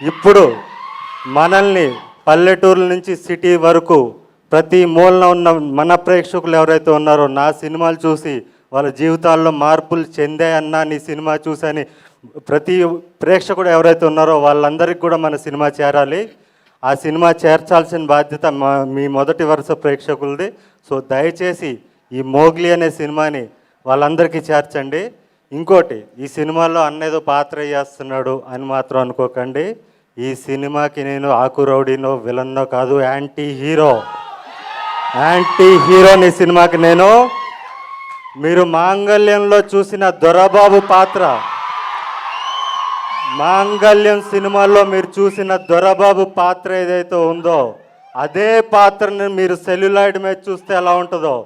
ఇప్పుడు మనల్ని పల్లెటూరు నుంచి సిటీ వరకు ప్రతి మూలన ఉన్న మన ప్రేక్షకులు ఎవరైతే ఉన్నారో నా సినిమాలు చూసి వాళ్ళ జీవితాల్లో మార్పులు చెందాయన్నా నీ సినిమా చూసని ప్రతి ప్రేక్షకుడు ఎవరైతే ఉన్నారో వాళ్ళందరికీ కూడా మన సినిమా చేరాలి. ఆ సినిమా చేర్చాల్సిన బాధ్యత మా మీ మొదటి వరుస ప్రేక్షకులది. సో దయచేసి ఈ మోగ్లీ అనే సినిమాని వాళ్ళందరికీ చేర్చండి. ఇంకోటి ఈ సినిమాలో అన్నేదో పాత్ర చేస్తున్నాడు అని మాత్రం అనుకోకండి. ఈ సినిమాకి నేను ఆకు రౌడీనో విలన్నో కాదు యాంటీ హీరో యాంటీ హీరోని సినిమాకి నేను మీరు మాంగళ్యంలో చూసిన దొరబాబు పాత్ర. మాంగళ్యం సినిమాలో మీరు చూసిన దొరబాబు పాత్ర ఏదైతే ఉందో అదే పాత్రని మీరు సెల్యులాయిడ్ మీద చూస్తే ఎలా ఉంటుందో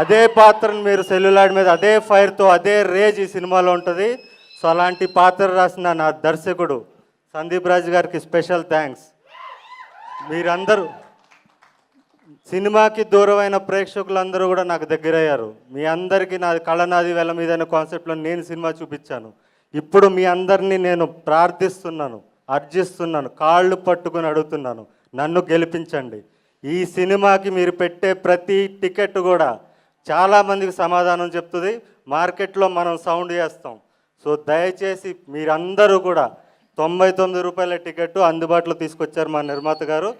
అదే పాత్రను మీరు సెల్యులాడ్ మీద అదే ఫైర్తో అదే రేజ్ ఈ సినిమాలో ఉంటుంది. సో అలాంటి పాత్ర రాసిన నా దర్శకుడు సందీప్ రాజు గారికి స్పెషల్ థ్యాంక్స్. మీరందరూ సినిమాకి దూరమైన ప్రేక్షకులందరూ కూడా నాకు దగ్గరయ్యారు. మీ అందరికీ నాది కళనాది వేల మీద అనే కాన్సెప్ట్లో నేను సినిమా చూపించాను. ఇప్పుడు మీ అందరినీ నేను ప్రార్థిస్తున్నాను అర్జిస్తున్నాను కాళ్ళు పట్టుకుని అడుగుతున్నాను. నన్ను గెలిపించండి. ఈ సినిమాకి మీరు పెట్టే ప్రతి టికెట్ కూడా చాలామందికి సమాధానం చెప్తుంది. మార్కెట్లో మనం సౌండ్ చేస్తాం. సో దయచేసి మీరందరూ కూడా తొంభై తొమ్మిది రూపాయల టికెట్ అందుబాటులో తీసుకొచ్చారు మా నిర్మాత గారు.